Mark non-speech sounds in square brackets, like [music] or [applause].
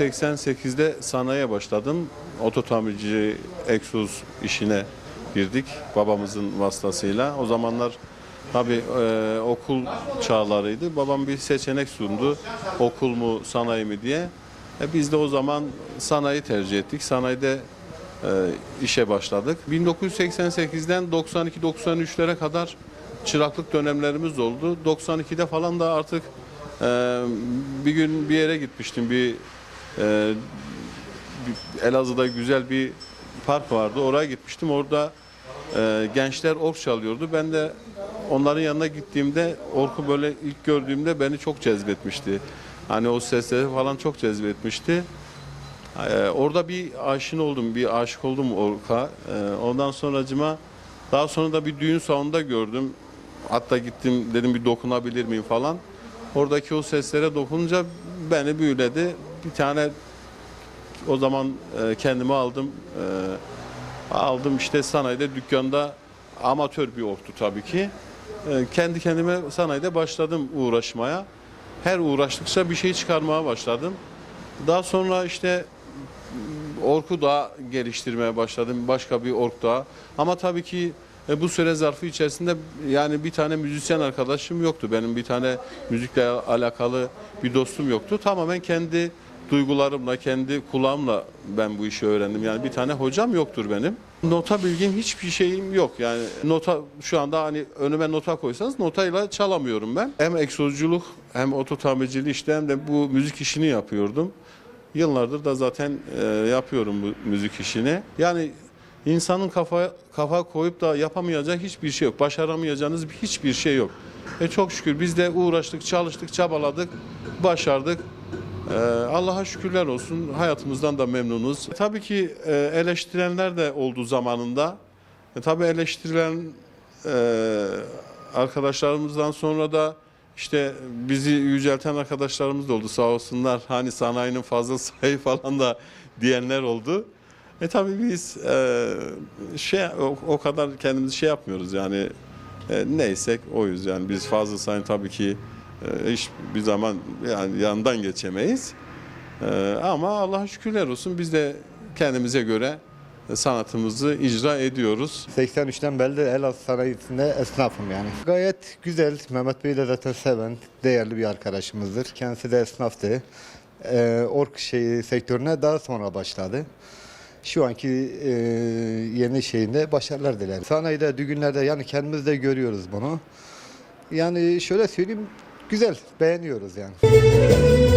1988'de sanayiye başladım. Oto tamirci egzoz işine girdik babamızın vasıtasıyla. O zamanlar tabii e, okul çağlarıydı. Babam bir seçenek sundu. Okul mu sanayi mi diye. E, biz de o zaman sanayi tercih ettik. Sanayide e, işe başladık. 1988'den 92-93'lere kadar çıraklık dönemlerimiz oldu. 92'de falan da artık e, bir gün bir yere gitmiştim. Bir e, bir- Elazığ'da güzel bir park vardı. Oraya gitmiştim. Orada e, gençler ork çalıyordu. Ben de onların yanına gittiğimde orku böyle ilk gördüğümde beni çok cezbetmişti. Hani o sesleri falan çok cezbetmişti. Ee, orada bir aşina oldum, bir aşık oldum Ork'a. Ee, ondan sonracıma daha sonra da bir düğün salonunda gördüm. Hatta gittim dedim bir dokunabilir miyim falan. Oradaki o seslere dokununca beni büyüledi. Bir tane o zaman e, kendimi aldım. E, aldım işte sanayide dükkanda amatör bir orktu tabii ki. E, kendi kendime sanayide başladım uğraşmaya. Her uğraştıkça bir şey çıkarmaya başladım. Daha sonra işte orku daha geliştirmeye başladım. Başka bir ork daha. Ama tabii ki e, bu süre zarfı içerisinde yani bir tane müzisyen arkadaşım yoktu. Benim bir tane müzikle alakalı bir dostum yoktu. Tamamen kendi duygularımla, kendi kulağımla ben bu işi öğrendim. Yani bir tane hocam yoktur benim. Nota bilgim hiçbir şeyim yok. Yani nota şu anda hani önüme nota koysanız notayla çalamıyorum ben. Hem egzozculuk hem oto tamirciliği işte hem de bu müzik işini yapıyordum. Yıllardır da zaten e, yapıyorum bu müzik işini. Yani insanın kafa kafa koyup da yapamayacağı hiçbir şey yok. Başaramayacağınız hiçbir şey yok. E çok şükür biz de uğraştık, çalıştık, çabaladık, başardık. Ee, Allah'a şükürler olsun. Hayatımızdan da memnunuz. Tabii ki e, eleştirenler de oldu zamanında. E, tabii eleştirilen e, arkadaşlarımızdan sonra da işte bizi yücelten arkadaşlarımız da oldu sağ olsunlar. Hani sanayinin fazla [laughs] sayı falan da diyenler oldu. E tabii biz e, şey o, o kadar kendimizi şey yapmıyoruz yani e, neysek oyuz yani biz fazla sayın tabii ki hiç bir zaman yani yandan geçemeyiz. E, ama Allah'a şükürler olsun biz de kendimize göre sanatımızı icra ediyoruz. 83'ten beri de Elazığ sanayisinde esnafım yani. Gayet güzel. Mehmet Bey de zaten seven, değerli bir arkadaşımızdır. Kendisi de esnaftı. Ee, ork şeyi sektörüne daha sonra başladı. Şu anki e, yeni şeyinde başarılar dilerim. Sanayide, düğünlerde yani kendimiz de görüyoruz bunu. Yani şöyle söyleyeyim, güzel, beğeniyoruz yani.